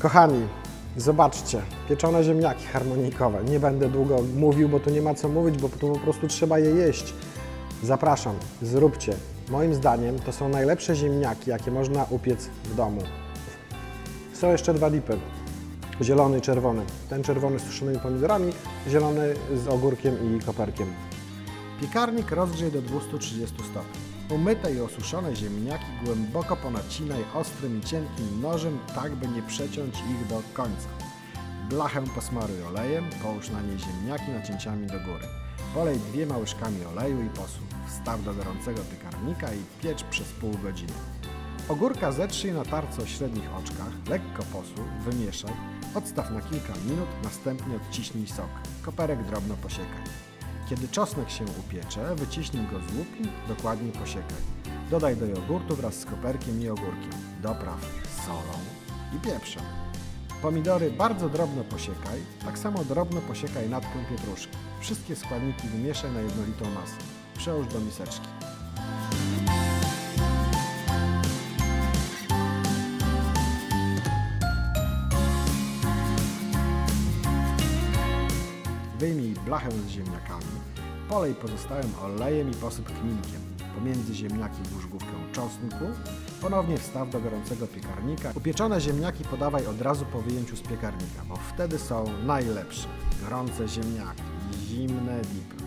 Kochani, zobaczcie, pieczone ziemniaki harmonikowe. Nie będę długo mówił, bo tu nie ma co mówić, bo tu po prostu trzeba je jeść. Zapraszam, zróbcie. Moim zdaniem to są najlepsze ziemniaki, jakie można upiec w domu. Są jeszcze dwa dipy. Zielony i czerwony. Ten czerwony z suszonymi pomidorami, zielony z ogórkiem i koperkiem. Piekarnik rozgrzej do 230 stopni. Umyte i osuszone ziemniaki głęboko ponacinaj ostrym i cienkim nożem, tak by nie przeciąć ich do końca. Blachę posmaruj olejem, połóż na niej ziemniaki nacięciami do góry. Polej dwiema łyżkami oleju i posól. Wstaw do gorącego piekarnika i piecz przez pół godziny. Ogórka zetrzyj na tarce o średnich oczkach, lekko posól, wymieszaj, odstaw na kilka minut, następnie odciśnij sok. Koperek drobno posiekaj. Kiedy czosnek się upiecze, wyciśnij go z łupi, dokładnie posiekaj. Dodaj do jogurtu wraz z koperkiem i ogórkiem. Dopraw solą i pieprzem. Pomidory bardzo drobno posiekaj, tak samo drobno posiekaj natkę pietruszki. Wszystkie składniki wymieszaj na jednolitą masę. Przełóż do miseczki. Wyjmij blachę z ziemniakami, polej pozostałym olejem i posyp kminkiem. Pomiędzy ziemniaki włóż główkę czosnku, ponownie wstaw do gorącego piekarnika. Upieczone ziemniaki podawaj od razu po wyjęciu z piekarnika, bo wtedy są najlepsze. Gorące ziemniaki, zimne dipy.